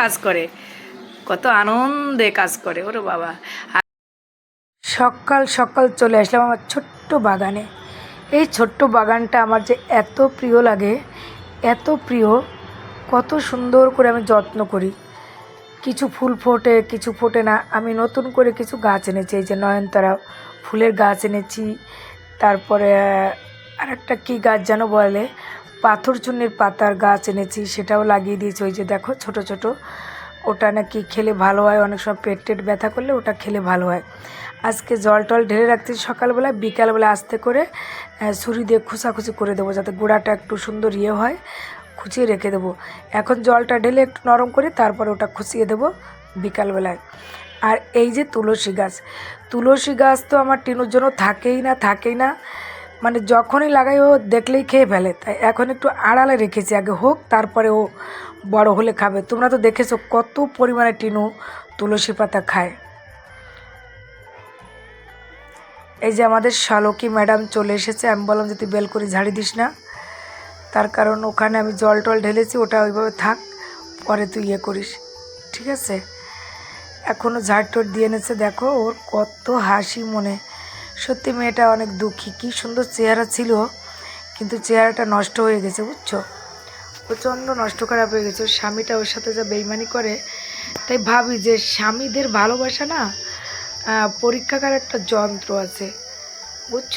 কাজ করে। কত আনন্দে কাজ করে, ওরে বাবা। সকাল সকাল চলে আসলাম আমার ছোট্ট বাগানে। এই ছোট্ট বাগানটা আমার যে এত প্রিয় লাগে, এত প্রিয়, কত সুন্দর করে আমি যত্ন করি। কিছু ফুল ফোটে, কিছু ফোটে না। আমি নতুন করে কিছু গাছ এনেছি, এই যে নয়নতারা ফুলের গাছ এনেছি। তারপরে আর একটা কী গাছ যেন বলে পাথর চুনের পাতার গাছ এনেছি, সেটাও লাগিয়ে দিয়েছি। ওই যে দেখো, ছোট ছোট। ওটা নাকি খেলে ভালো হয়, অনেক সময় পেট টেট ব্যথা করলে ওটা খেলে ভালো হয়। আজকে জল টল ঢেলে রাখছি, সকালবেলা, বিকালবেলা আস্তে করে ছুরি দিয়ে খুসাখুচি করে দেবো, যাতে গোড়াটা একটু সুন্দর ইয়ে হয়, খুঁচিয়ে রেখে দেবো। এখন জলটা ঢেলে একটু নরম করে তারপরে ওটা খুঁচিয়ে দেবো বিকালবেলায়। আর এই যে তুলসী গাছ তুলসী গাছ তো আমার টিনুর জন্য থাকেই না থাকেই না। মানে যখনই লাগাই, ও দেখলেই খেয়ে ফেলে। তাই এখন একটু আড়ালে রেখেছি। আগে হোক, তারপরে ও বড় হলে খাবে। তোমরা তো দেখেছ কত পরিমাণে টিনু তুলসী পাতা খায়। এই যে আমাদের শালকী ম্যাডাম চলে এসেছে। আমি বললাম যে, তুই বেল করে ঝাড়ি দিস না। তার কারণ ওখানে আমি জল টল ঢেলেছি, ওটা ওইভাবে থাক, পরে তুই ইয়ে করিস। ঠিক আছে? এখনও ঝাড় টোট দিয়ে এনেছে। দেখো ওর কত হাসি মনে। সত্যি মেয়েটা অনেক দুঃখী কী সুন্দর চেহারা ছিল। কিন্তু চেহারাটা নষ্ট হয়ে গেছে বুঝছ? প্রচণ্ড নষ্ট খারাপ হয়ে গেছে। স্বামীটা ওর সাথে যা বেইমানি করে তাই ভাবি যে স্বামীদের ভালোবাসা না আহ, পরীক্ষাগার একটা যন্ত্র আছে বুঝছ?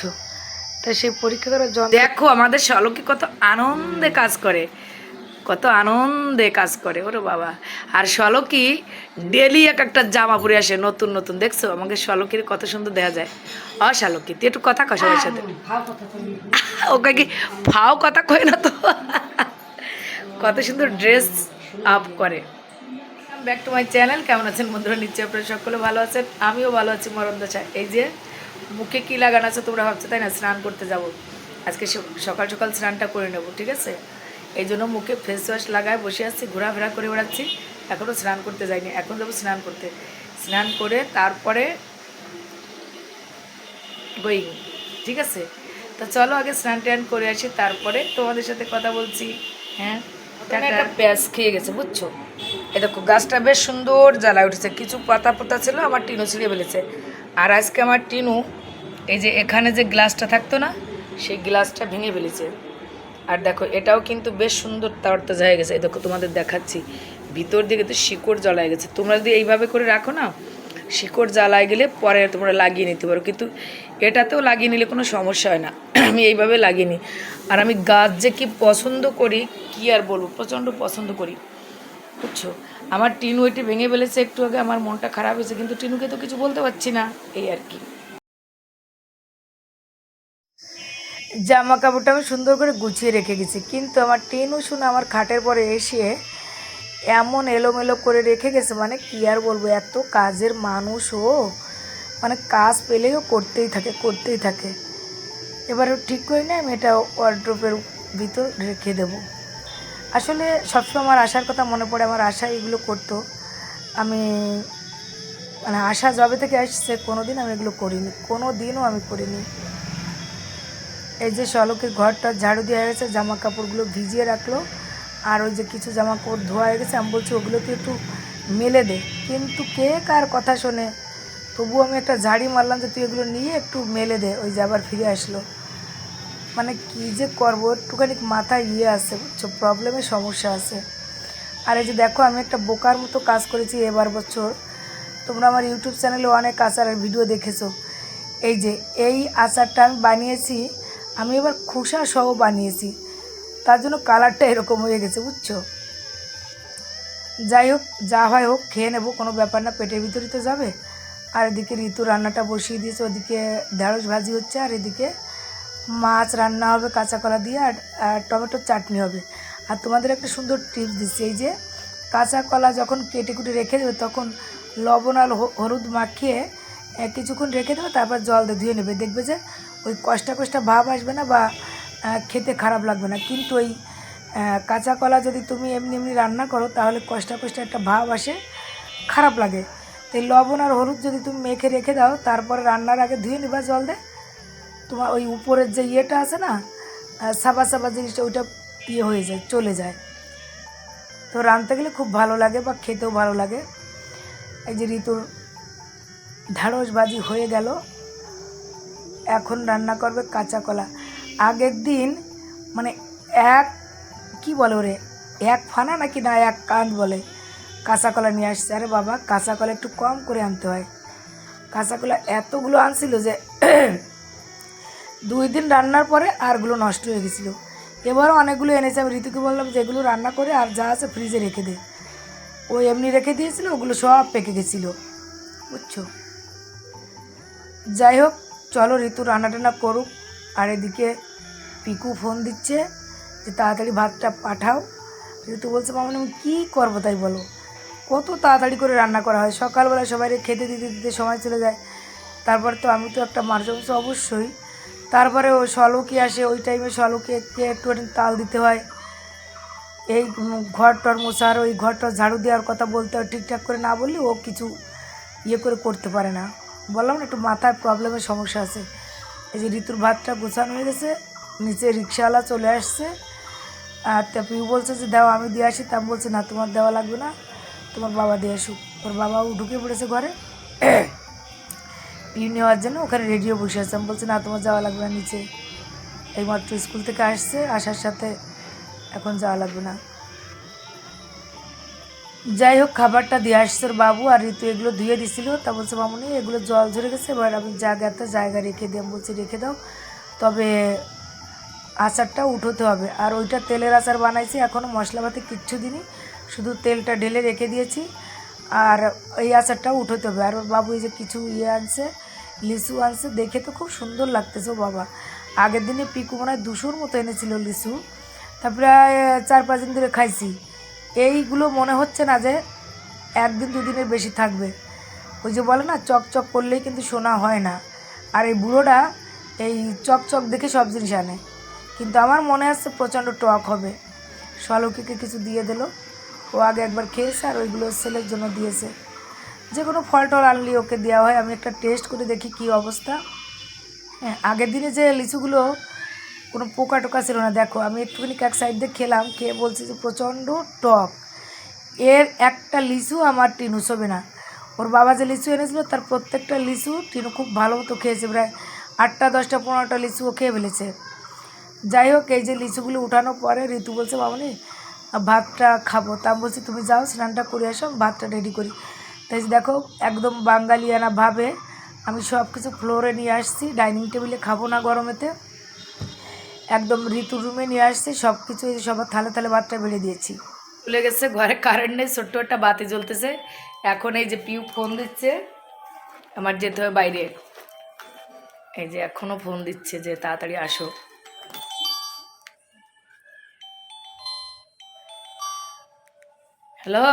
তা সেই পরীক্ষা করার যন্ত্র দেখো আমাদের শালকি কত আনন্দে কাজ করে। কত আনন্দে কাজ করে ওরে বাবা। আর শালকি ডেলি এক একটা জামা পরে আসে নতুন নতুন দেখছ? আমাকে শালকির কত সুন্দর দেখা যায়। অ শালকি তুই একটু কথা কয় সবার সাথে। ওকে কি ফাও কথা কয় না তো? কত সুন্দর ড্রেস আপ করে। ব্যাক টু মাই চ্যানেল কেমন আছেন বন্ধুরা? নিশ্চয়ই আপনারা সকলে ভালো আছেন আমিও ভালো আছি মরণ দশা এই যে মুখে কী লাগানো আছে তোমরা ভাবছ তাই না? স্নান করতে যাব। আজকে সকাল সকাল স্নানটা করে নেব ঠিক আছে? এই জন্য মুখে ফেস ওয়াশ লাগায় বসে আছি ঘোরাফেরা করে বেড়াচ্ছি। এখনও স্নান করতে যাইনি এখন যাব স্নান করতে। স্নান করে তারপরে গোয়িং ঠিক আছে? তো চলো আগে স্নান টান করে আসি তারপরে তোমাদের সাথে কথা বলছি। হ্যাঁ? একটা পেঁয়াজ খেয়ে গেছে বুঝছ? এ দেখো গাছটা বেশ সুন্দর জ্বালা উঠেছে কিছু পাতা পাতা ছিল আমার টিনু ছিঁড়ে ফেলেছে। আর আজকে আমার টিনু এই যে এখানে যে গ্লাসটা থাকতো না সেই গ্লাসটা ভেঙে ফেলেছে। আর দেখো, এটাও কিন্তু বেশ সুন্দর তরতাজা হয়ে গেছে। এই দেখো, তোমাদের দেখাচ্ছি। ভিতর দিকে তো শিকড় জ্বলায় গেছে। তোমরা যদি এইভাবে করে রাখো না, শিকড় জ্বালায় গেলে পরে তোমরা লাগিয়ে নিতে পারো। কিন্তু এটাতেও লাগিয়ে নিলে কোনো সমস্যা হয় না। আমি এইভাবে লাগিয়ে নিই। আর আমি গাছ যে কি পছন্দ করি, কি আর বলব? প্রচণ্ড পছন্দ করি। বুঝছ? আমার টিনু এটি ভেঙে ফেলেছে। একটু আগে আমার মনটা খারাপ হয়েছে, কিন্তু টিনুকে তো কিছু বলতে পারছি না। এই আর কি। জামা কাপড়টা আমি সুন্দর করে গুছিয়ে রেখে গেছি। কিন্তু আমার টেনও শুনে আমার খাটের পরে এসে এমন এলোমেলো করে রেখে গেছে মানে কি আর বলব, এত কাজের মানুষ ও। মানে কাজ পেলেও করতেই থাকে করতেই থাকে। এবারে ঠিক করে না আমি এটা ওয়ার্ড্রোপের ভিতর রেখে দেবো। আসলে সবসময় আমার আশার কথা মনে পড়ে, আমার আশা এগুলো করতো। আমি মানে আশা জবে থেকে আসছে কোনো দিন আমি এগুলো করিনি কোনো দিনও আমি করিনি। এই যে শলকের ঘরটা ঝাড়ু দেওয়া হয়ে গেছে জামা কাপড়গুলো ভিজিয়ে রাখল। আর ওই যে কিছু জামা কাপড় ধোয়া হয়ে গেছে, আমি বলছি ওগুলো ওগুলোকে একটু মেলে দে। কিন্তু কে কার কথা শোনে? তবু আমি একটা ঝাড়ি মারলাম যে তুই এগুলো নিয়ে একটু মেলে দে। ওই যে আবার ফিরে আসলো। মানে কী যে করব, একটুখানি মাথায় ইয়ে আছে, বুঝছ? প্রবলেমের সমস্যা আছে। আর এই যে দেখো, আমি একটা বোকার মতো কাজ করেছি এবার বছর। তোমরা আমার ইউটিউব চ্যানেলে অনেক আচারের ভিডিও দেখেছ। এই যে, এই আচারটা আমি বানিয়েছি আমি এবার খোসা সহ বানিয়েছি। তার জন্য কালারটা এরকম হয়ে গেছে, বুঝছ? যাই হোক, যা হয় হোক, খেয়ে নেব, কোনো ব্যাপার না, পেটের ভিতরে তো যাবে। আর এদিকে ঋতু রান্নাটা বসিয়ে দিয়েছে, ওদিকে ঢেঁড়স ভাজি হচ্ছে, আর এদিকে মাছ রান্না হবে কাঁচা কলা দিয়ে, আর টমেটোর চাটনি হবে। আর তোমাদের একটা সুন্দর টিপস দিচ্ছি, এই যে কাঁচা কলা যখন কেটে কুটে রেখে দেবে, তখন লবণ আর হলুদ মাখিয়ে কিছুক্ষণ রেখে দেবে, তারপর জল দিয়ে ধুয়ে নেবে। দেখবে যে ওই কষ্টা কষ্টা ভাব আসবে না বা খেতে খারাপ লাগবে না। কিন্তু ওই কাঁচা কলা যদি তুমি এমনি এমনি রান্না করো, তাহলে কষ্টা কষ্টা একটা ভাব আসে, খারাপ লাগে। তো লবণ আর হলুদ যদি তুমি মেখে রেখে দাও, তারপরে রান্নার আগে ধুয়ে নিবা জল দিয়ে। তোমার ওই উপরের যে ইয়েটা আছে না সাবা সাবা জিনিসটা, ওইটা ইয়ে হয়ে যায়, চলে যায়। তো রাঁধতে গেলে খুব ভালো লাগে বা খেতেও ভালো লাগে। এই যে ঋতুর ঢাড়সবাজি হয়ে গেল। এখন রান্না করবে কাঁচা কলা। আগের দিন মানে এক, কি বলে ওরে? এক ফানা নাকি না এক কাঁধ বলে। কাঁচা কলা নিয়ে আসছে। আরে বাবা, কাঁচা কলা একটু কম করে আনতে হয়। কাঁচা কলা এতগুলো আনছিল যে দুই দিন রান্নার পরে আরগুলো নষ্ট হয়ে গেছিল। এবারও অনেকগুলো এনেছে। আমি ঋতুকে বললাম যে এগুলো রান্না করে আর যা আছে ফ্রিজে রেখে দে। ও এমনি রেখে দিয়েছিল, ওগুলো সব পেকে গেছিল। বুঝছ? যাই হোক চলো ঋতু রান্না টান্না করুক। আর এদিকে পিকু ফোন দিচ্ছে যে তাড়াতাড়ি ভাতটা পাঠাও। ঋতু বলছে মামনি আমি কী করব তাই বলো? কত তাড়াতাড়ি করে রান্না করা হয়। সকালবেলা সবাই খেতে দিতে দিতে সময় চলে যায়। তারপর তো আমি তো একটা মানুষ অবশ্য অবশ্যই। তারপরে ও সলকি আসে, ওই টাইমে সলকে একটু তাল দিতে হয়। এই ঘর টর মশার, ওই ঘর টর ঝাড়ু দেওয়ার কথা বলতে হয়। ঠিকঠাক করে না বললে ও কিছু ইয়ে করে করতে পারে না। বললাম না, একটু মাথায় প্রবলেমের সমস্যা আছে। এই যে ঋতুর ভাতটা গোছানো হয়ে গেছে, নিচে রিক্সাওয়ালা চলে আসছে। আর তা পিউ বলছে যে, দাও, আমি দিয়ে আসি। তা বলছে, না, তোমার দেওয়া লাগবে না, তোমার বাবা দিয়ে আসুক। ওর বাবাও ঢুকে পড়েছে ঘরে। পিউ নেওয়ার জন্য ওখানে রেডিও বসে আছে। আমি বলছি, না, তোমার যাওয়া লাগবে না নিচে। এইমাত্র স্কুল থেকে আসছে, আসার সাথে এখন যাওয়া লাগবে না। যাই হোক খাবারটা দিয়ে আসছে বাবু আর ঋতু এগুলো ধুয়ে দিছিল। তা বলছে, মামুনি, এগুলো জল ঝরে গেছে, এবার আমি জায়গাতে জায়গা রেখে আমি বলছি, রেখে দাও। তবে আচারটা উঠোতে হবে। আর ওইটা তেলের আচার বানাইছি এখনও মশলাপাতি কিচ্ছু দিনই শুধু তেলটা ঢেলে রেখে দিয়েছি। আর এই আচারটাও উঠোতে হবে। আর ওর বাবু এই যে কিছু ইয়ে আনছে, লিচু আনছে, দেখে তো খুব সুন্দর লাগতেছে বাবা। আগের দিনে পিকু মনে হয় দুশোর মতো এনেছিল লিচু। তারপরে চার পাঁচ দিন ধরে খাইছি। এইগুলো মনে হচ্ছে না যে একদিন দুদিনের বেশি থাকবে। ওই যে বলে না, চকচক করলেই কিন্তু শোনা হয় না। আর এই বুড়োটা এই চকচক দেখে সব জিনিস আনে। কিন্তু আমার মনে হচ্ছে প্রচণ্ড টক হবে। সলকিকে কিছু দিয়ে দিল। ও আগে একবার খেয়েছে আর ওইগুলো ছেলের জন্য দিয়েছে। যে কোনো ফল টল আনলি ওকে দেওয়া হয়। আমি একটা টেস্ট করে দেখি কী অবস্থা। হ্যাঁ আগের দিনে যে লিচুগুলো কোনো পোকা টোকা ছিল না। দেখো, আমি একটুখানি এক সাইড দিয়ে খেলাম, খেয়ে বলছি যে প্রচণ্ড টক। এর একটা লিচু আমার টিনু শোবে না। ওর বাবা যে লিচু এনেছিল, তার প্রত্যেকটা লিচু টিনু খুব ভালো মতো খেয়েছে। প্রায় আটটা, দশটা, পনেরোটা লিচু ও খেয়ে ফেলেছে। যাই হোক, এই যে লিচুগুলো উঠানোর পরে ঋতু বলছে বাবানি ভাতটা খাব। তা বলছি, তুমি যাও, স্নানটা করে আসো ভাতটা রেডি করি। তাই দেখো, একদম বাঙালিয়ানা ভাবে আমি সব কিছু ফ্লোরে নিয়ে আসছি। ডাইনিং টেবিলে খাব না গরমেতে। একদম ঋতুর রুমে নিয়ে আসছি সব কিছু সবার থালে থালে ভাতটা বেড়ে দিয়েছি। চলে গেছে ঘরে কারেন্ট নেই, ছোট্ট একটা বাতি জ্বলতেছে। এখন এই যে পিউ ফোন দিচ্ছে, আমার যেতে হবে বাইরে। এই যে এখনও ফোন দিচ্ছে যে তাড়াতাড়ি আসো। হ্যালো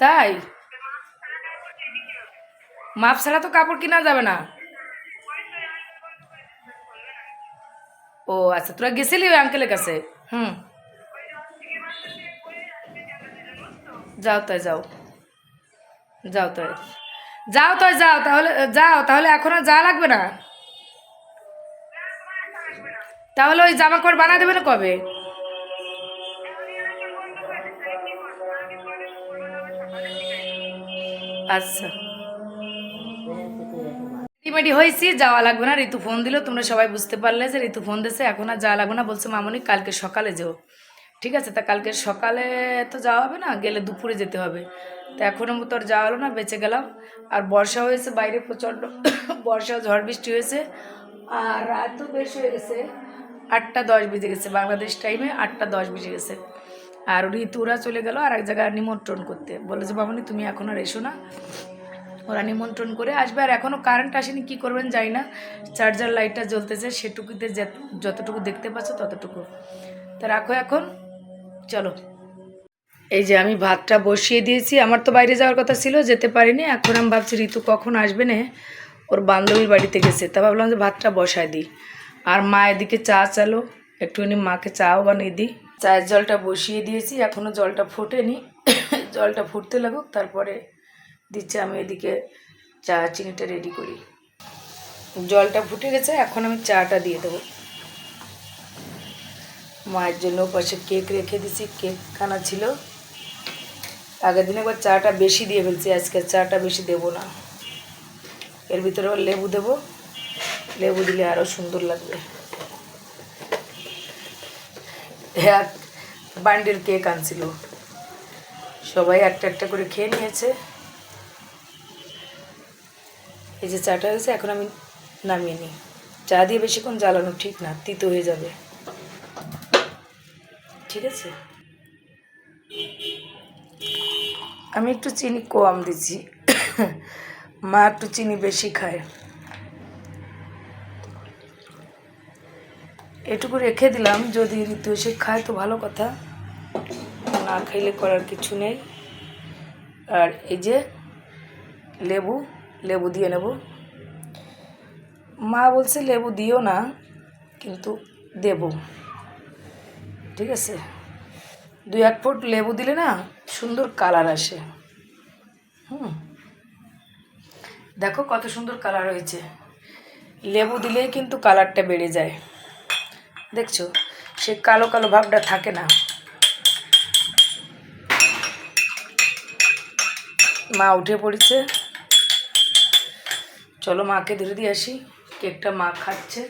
তাই? মাপ ছাড়া তো কাপড় কেনা যাবে না। ও আচ্ছা তোরা গেছিলি ওই আঙ্কেলের কাছে? হুম। যাও তাই, যাও। যাও তাই। যাও তাই, যাও, তাহলে যাও, তাহলে এখন আর যা লাগবে না? তাহলে ওই জামা কাপড় বানা দেবে না কবে? আচ্ছা। রেডিমেডি হয়েছি, যাওয়া লাগবে না। ঋতু ফোন দিল, তোমরা সবাই বুঝতে পারলে যে ঋতু ফোন দিয়েছে, এখন আর যাওয়া লাগবে না। বলছে, মামনি, কালকে সকালে যেও। ঠিক আছে, তা কালকে সকালে তো যাওয়া হবে না, গেলে দুপুরে যেতে হবে। তা এখনও মতো আর যাওয়া হলো না, বেঁচে গেলাম। আর বর্ষা হয়েছে, বাইরে প্রচণ্ড বর্ষা, ঝড় বৃষ্টি হয়েছে। আর রাতও বেশ হয়ে গেছে, আটটা দশ বেজে গেছে, বাংলাদেশ টাইমে আটটা দশ বেজে গেছে। আর ঋতুরা চলে গেল আর এক জায়গায় নিমন্ত্রণ করতে। বলে যে তুমি এখন আর এসো না। ওরা নিমন্ত্রণ করে আসবে। আর এখনও কারেন্ট আসেনি, কি করবেন জানি না। চার্জার লাইটটা জ্বলতেছে, সেটুকুতে যতটুকু দেখতে পাচ্ছ ততটুকু। তা রাখো এখন, চলো। এই যে আমি ভাতটা বসিয়ে দিয়েছি, আমার তো বাইরে যাওয়ার কথা ছিল, যেতে পারিনি। এখন আমি ভাবছি ঋতু কখন আসবে না, ওর বান্ধবীর বাড়িতে গেছে। তা ভাবলাম যে ভাতটা বসায় দিই। আর মা এদিকে চা চালো, একটুখানি মাকে চাও বানিয়ে দিই। চায়ের জলটা বসিয়ে দিয়েছি এখনও জলটা ফোটেনি। জলটা ফুটতে লাগুক, তারপরে দিচ্ছে, আমি এদিকে চা চিনিটা রেডি করি। জলটা ফুটে গেছে, এখন আমি চাটা দিয়ে দেবো। মায়ের জন্য পাশে কেক রেখে দিছি কেক খানা ছিল। আগের দিন একবার চাটা বেশি দিয়ে ফেলছি, আজকে চাটা বেশি দেবো না। এর ভিতরে আবার লেবু দেবো। লেবু দিলে আরও সুন্দর লাগবে। এক বান্ডিল কেক আনছিল। সবাই একটা একটা করে খেয়ে নিয়েছে। এই যে চাটা হয়েছে এখন আমি নামিয়ে নিই। চা দিয়ে বেশিক্ষণ জ্বালানো ঠিক না, তিতো হয়ে যাবে। ঠিক আছে? আমি একটু চিনি কম দিচ্ছি। মা একটু চিনি বেশি খায়। এটুকু রেখে দিলাম, যদি ঋতু এসে খায় তো ভালো কথা। না খাইলে করার কিছু নেই। আর এই যে লেবু লেবু দিয়ে নেব। মা বলছে লেবু দিও না, কিন্তু দেব। ঠিক আছে? দুই এক ফুট লেবু দিলে না সুন্দর কালার আসে। হুম। দেখো কত সুন্দর কালার হয়েছে। লেবু দিলেই কিন্তু কালারটা বেড়ে যায়। দেখছ? সে কালো কালো ভাবটা থাকে না। মা উঠে পড়েছে। চলো মাকে ধরে দিয়ে আসি। কেকটা মা খাচ্ছে।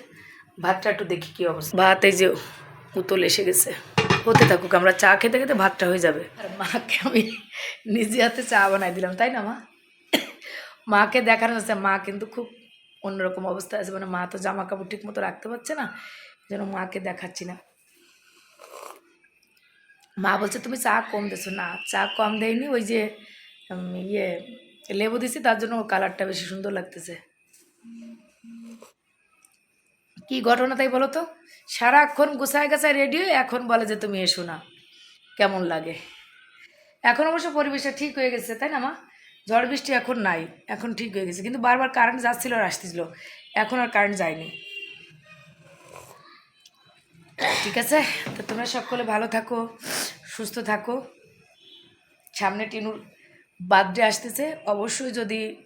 ভাতটা একটু দেখি কি অবস্থা। ভাত এই যে উতল এসে গেছে। হতে থাকুক, আমরা চা খেতে খেতে ভাতটা হয়ে যাবে। আর মাকে আমি নিজে হাতে চা বানাই দিলাম, তাই না মা? মাকে দেখানো যাচ্ছে মা কিন্তু খুব অন্যরকম অবস্থা আছে। মানে মা তো জামা কাপড় ঠিক মতো রাখতে পারছে না, যেন মাকে দেখাচ্ছি না। মা বলছে, তুমি চা কম দিছো না, চা কম দেয়নি, ওই যে ইয়ে লেবু দিছি, তার জন্য কালারটা বেশি সুন্দর লাগতেছে। কি ঘটনা তাই বলো তো? সারাক্ষণ গুছায় গাছায় রেডিও এখন বলে যে তুমি এসো না। কেমন লাগে? এখন অবশ্য পরিবেশটা ঠিক হয়ে গেছে, তাই না মা? ঝড় বৃষ্টি এখন নাই, এখন ঠিক হয়ে গেছে। কিন্তু বারবার কারেন্ট যাচ্ছিল আর আসতেছিল, এখন আর কারেন্ট যায়নি। ঠিক আছে? তো তোমরা সকলে ভালো থাকো, সুস্থ থাকো। সামনে টিনুর বার্থডে আসতেছে। অবশ্যই যদি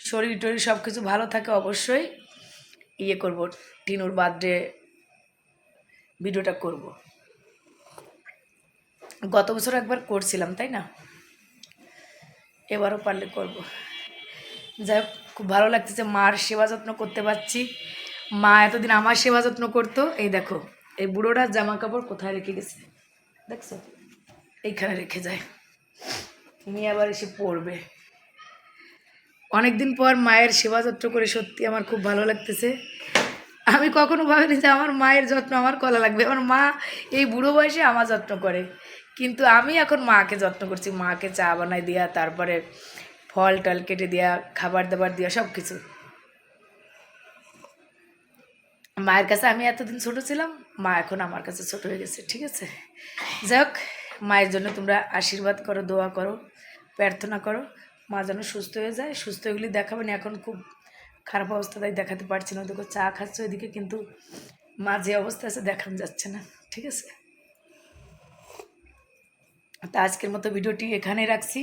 শরীর টরীর সব কিছু ভালো থাকে, অবশ্যই ইয়ে করব, টিনুর বার্থডে ভিডিওটা করব। গত বছর একবার করছিলাম, তাই না? এবারও পারলে করব। যাই হোক, খুব ভালো লাগতেছে, মার সেবা যত্ন করতে পারছি। মা এতদিন আমার সেবা যত্ন করতো। এই দেখো, এই বুড়োটার জামা কাপড় কোথায় রেখে গেছে? দেখছ? এইখানে রেখে যায়। তুমি আবার এসে পড়বে। অনেকদিন পর মায়ের সেবা যত্ন করে সত্যি আমার খুব ভালো লাগতেছে। আমি কখনো ভাবিনি যে আমার মায়ের যত্ন আমার করা লাগবে। আমার মা এই বুড়ো বয়সে আমার যত্ন করে। কিন্তু আমি এখন মাকে যত্ন করছি। মাকে চা বানাই দেওয়া তারপরে ফল টল কেটে দেওয়া খাবার দাবার দেওয়া সব কিছু মায়ের কাছে আমি এতদিন ছোট ছিলাম, মা এখন আমার কাছে ছোট হয়ে গেছে। ঠিক আছে? যাই হোক, মায়ের জন্য তোমরা আশীর্বাদ করো, দোয়া করো। প্রার্থনা করো, মা যেন সুস্থ হয়ে যায়। সুস্থ হয়ে দেখাবেন, এখন খুব খারাপ অবস্থা, তাই দেখাতে পারছি না। দেখো চা খাচ্ছে, ওইদিকে কিন্তু মা যে অবস্থা আছে, দেখানো যাচ্ছে না, ঠিক আছে? তা আজকের মতো ভিডিওটি এখানেই রাখছি।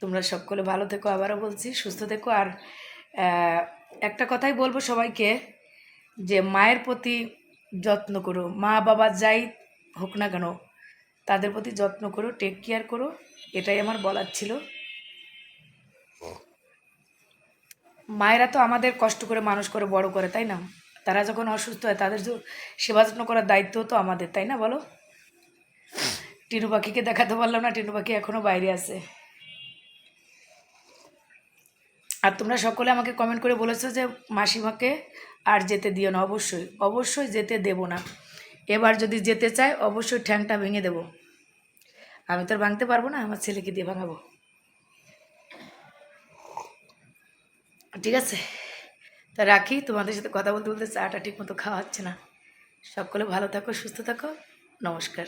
তোমরা সকলে ভালো থেকো, আবারও বলছি, সুস্থ থেকো। আর একটা কথাই বলব সবাইকে, যে মায়ের প্রতি যত্ন করো। মা বাবা যাই হোক না কেন তাদের প্রতি যত্ন করো টেক কেয়ার করো, এটাই আমার বলার ছিল। মায়েরা তো আমাদের কষ্ট করে, মানুষ করে, বড় করে, তাই না? তারা যখন অসুস্থ হয়, তাদের সেবা যত্ন করার দায়িত্ব তো আমাদের, তাই না বলো? টিনু পাখিকে দেখাতে পারলাম না, টিনু পাখি এখনও বাইরে আছে। আর তোমরা সকলে আমাকে কমেন্ট করে বলেছ যে মাসিমাকে আর যেতে দিও না, অবশ্যই অবশ্যই যেতে দেব না। এবার যদি যেতে চায়, অবশ্যই ঠ্যাংটা ভেঙে দেব। আমি তো ভাঙতে পারব না, আমার ছেলেকে দিয়ে ভাঙাবো। ঠিক আছে? তা রাখি, তোমাদের সাথে কথা বলতে বলতে চাটা ঠিক মতো খাওয়া হচ্ছে না। সকলে ভালো থাকো, সুস্থ থাকো। নমস্কার।